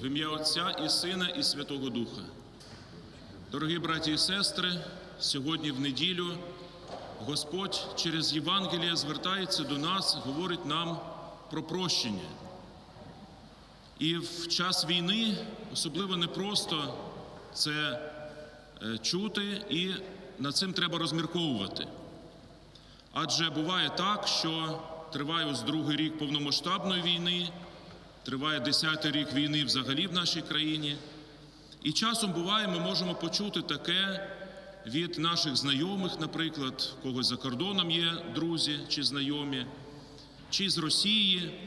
В ім'я Отця і Сина, і Святого Духа. Дорогі браті і сестри, сьогодні в неділю Господь через Євангеліє звертається до нас, говорить нам про прощення. І в час війни особливо непросто це е, чути, і над цим треба розмірковувати. Адже буває так, що триває ось другий рік повномасштабної війни, триває десятий рік війни взагалі в нашій країні. І часом буває, ми можемо почути таке від наших знайомих, наприклад, когось за кордоном є друзі чи знайомі, чи з Росії,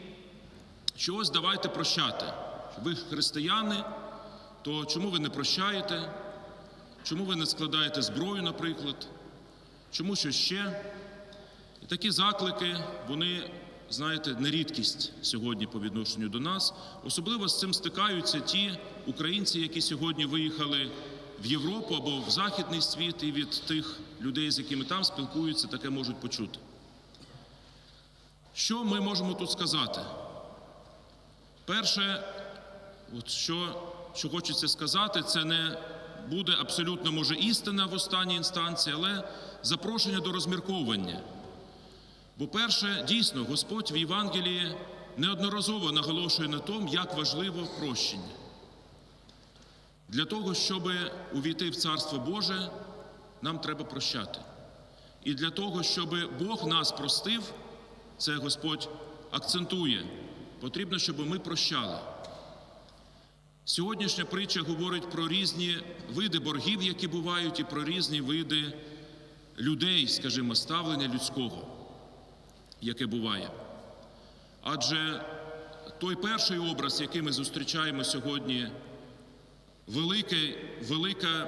що ось давайте прощати. Ви християни, то чому ви не прощаєте? Чому ви не складаєте зброю, наприклад? Чому що ще? І такі заклики, вони, знаєте, не рідкість сьогодні по відношенню до нас. Особливо з цим стикаються ті українці, які сьогодні виїхали в Європу або в Західний світ, і від тих людей, з якими там спілкуються, таке можуть почути. Що ми можемо тут сказати? Перше, от що, що хочеться сказати, це не буде абсолютно може істина в останній інстанції, але запрошення до розмірковування. Бо, перше, дійсно, Господь в Євангелії неодноразово наголошує на тому, як важливо прощення. Для того, щоб увійти в Царство Боже, нам треба прощати. І для того, щоб Бог нас простив, це Господь акцентує, потрібно, щоб ми прощали. Сьогоднішня притча говорить про різні види боргів, які бувають, і про різні види людей, скажімо, ставлення людського, яке буває. Адже той перший образ, який ми зустрічаємо сьогодні, великий, велика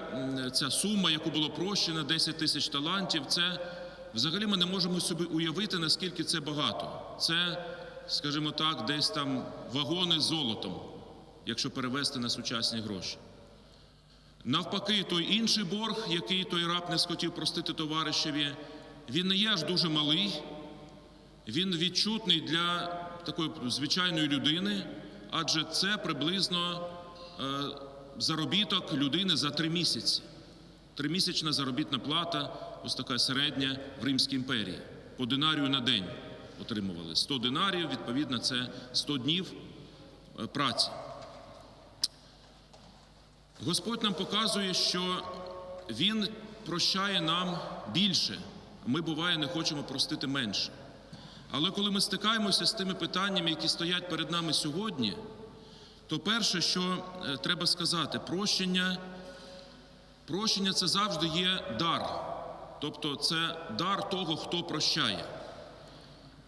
ця сума, яку було прощено, 10 тисяч талантів, це взагалі ми не можемо собі уявити, наскільки це багато. Це, скажімо так, десь там вагони з золотом, якщо перевести на сучасні гроші. Навпаки, той інший борг, який той раб не схотів простити товаришеві, він не є аж дуже малий, він відчутний для такої звичайної людини, адже це приблизно е, заробіток людини за три місяці. Тримісячна заробітна плата, ось така середня в Римській імперії. По динарію на день отримували. 100 динарів, відповідно, це 100 днів е, праці. Господь нам показує, що Він прощає нам більше. Ми, буває, не хочемо простити менше. Але коли ми стикаємося з тими питаннями, які стоять перед нами сьогодні, то перше, що е, треба сказати, прощення, прощення це завжди є дар. Тобто це дар того, хто прощає.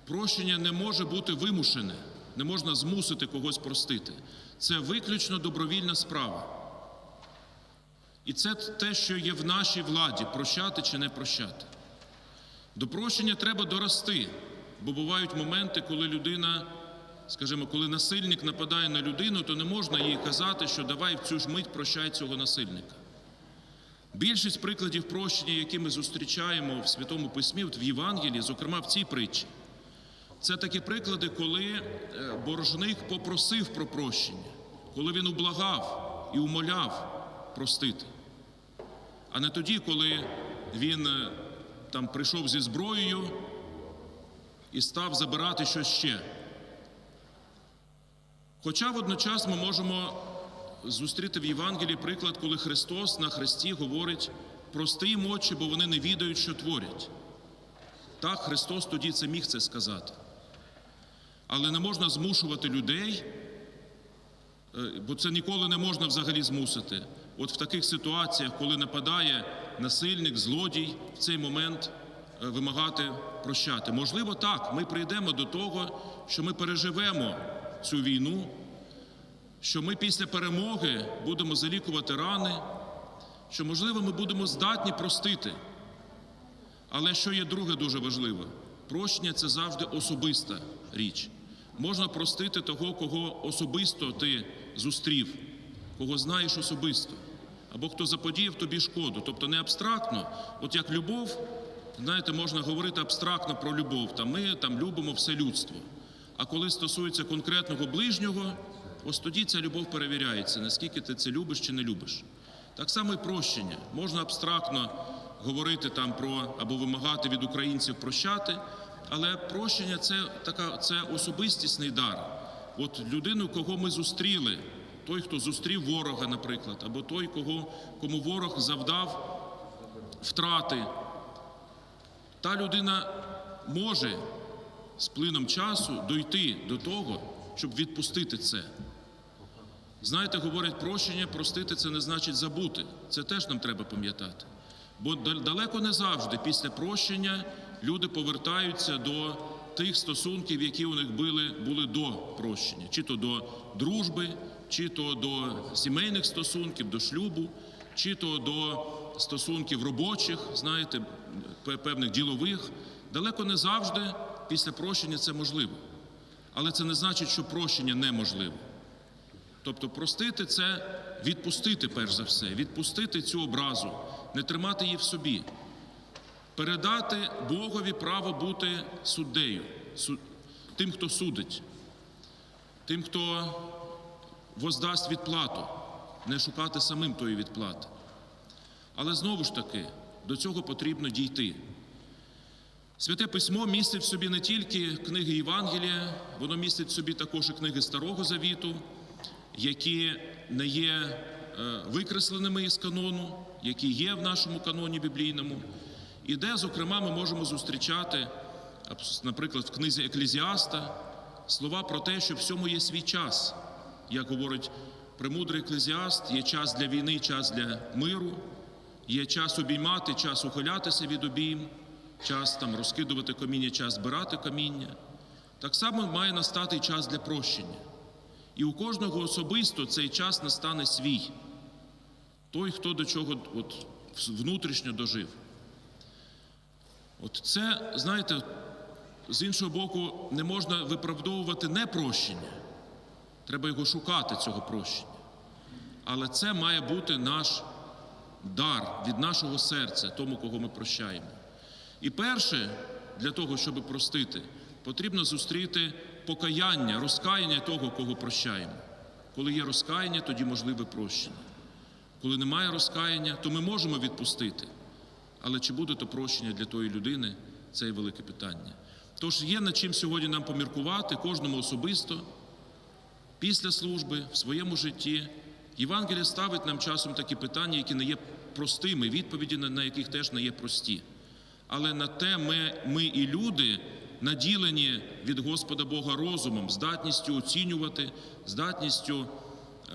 Прощення не може бути вимушене, не можна змусити когось простити. Це виключно добровільна справа. І це те, що є в нашій владі прощати чи не прощати. До прощення треба дорости, бо бувають моменти, коли людина, скажімо, коли насильник нападає на людину, то не можна їй казати, що давай в цю ж мить прощай цього насильника. Більшість прикладів прощення, які ми зустрічаємо в Святому Письмі, в Євангелії, зокрема в цій притчі, це такі приклади, коли е, боржник попросив про прощення, коли він ублагав і умоляв простити. А не тоді, коли він е, там прийшов зі зброєю і став забирати щось ще. Хоча водночас ми можемо зустріти в Євангелії приклад, коли Христос на Христі говорить прости їм очі, бо вони не відають, що творять. Так, Христос тоді це міг це сказати. Але не можна змушувати людей, е, бо це ніколи не можна взагалі змусити. От в таких ситуаціях, коли нападає насильник, злодій, в цей момент вимагати прощати. Можливо, так, ми прийдемо до того, що ми переживемо цю війну, що ми після перемоги будемо залікувати рани, що, можливо, ми будемо здатні простити. Але що є друге дуже важливе? Прощення це завжди особиста річ. Можна простити того, кого особисто ти зустрів, кого знаєш особисто, або хто заподіяв тобі шкоду. Тобто не абстрактно, от як любов, знаєте, можна говорити абстрактно про любов. Там ми там любимо все людство. А коли стосується конкретного ближнього, ось тоді ця любов перевіряється, наскільки ти це любиш чи не любиш. Так само і прощення. Можна абстрактно говорити там про або вимагати від українців прощати, але прощення це така це особистісний дар. От людину, кого ми зустріли, той, хто зустрів ворога, наприклад, або той, кого, кому ворог завдав втрати, та людина може з плином часу дойти до того, щоб відпустити це. Знаєте, говорять, прощення, простити це не значить забути. Це теж нам треба пам'ятати. Бо далеко не завжди після прощення люди повертаються до тих стосунків, які у них були, були до прощення, чи то до дружби, чи то до сімейних стосунків, до шлюбу, чи то до стосунків робочих, знаєте, певних ділових. Далеко не завжди після прощення це можливо. Але це не значить, що прощення неможливо. Тобто простити це відпустити перш за все, відпустити цю образу, не тримати її в собі, передати Богові право бути суддею, су- тим, хто судить, тим, хто воздасть відплату, не шукати самим тої відплати. Але знову ж таки, до цього потрібно дійти. Святе письмо містить в собі не тільки книги Євангелія, воно містить в собі також і книги Старого Завіту, які не є е, викресленими із канону, які є в нашому каноні біблійному, і де, зокрема, ми можемо зустрічати, наприклад, в книзі Еклезіаста слова про те, що всьому є свій час. Як говорить премудрий еклезіаст, є час для війни, час для миру, є час обіймати, час ухилятися від обійм, час там розкидувати каміння, час збирати каміння. Так само має настати час для прощення. І у кожного особисто цей час настане свій. Той, хто до чого от, внутрішньо дожив. От це, знаєте, з іншого боку, не можна виправдовувати непрощення. Треба його шукати, цього прощення. Але це має бути наш дар від нашого серця, тому, кого ми прощаємо. І перше, для того, щоб простити, потрібно зустріти покаяння, розкаяння того, кого прощаємо. Коли є розкаяння, тоді можливе прощення. Коли немає розкаяння, то ми можемо відпустити. Але чи буде то прощення для тої людини, це є велике питання. Тож є над чим сьогодні нам поміркувати, кожному особисто, після служби, в своєму житті. Євангелія ставить нам часом такі питання, які не є простими, відповіді на яких теж не є прості. Але на те ми, ми і люди наділені від Господа Бога розумом, здатністю оцінювати, здатністю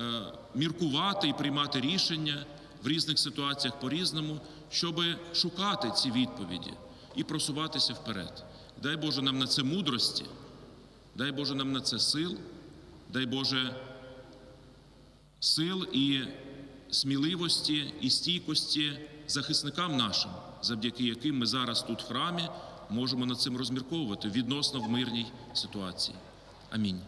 е, міркувати і приймати рішення в різних ситуаціях по-різному, щоб шукати ці відповіді і просуватися вперед. Дай Боже нам на це мудрості, дай Боже нам на це сил, дай Боже сил і сміливості і стійкості захисникам нашим, завдяки яким ми зараз тут в храмі можемо над цим розмірковувати відносно в мирній ситуації. Амінь.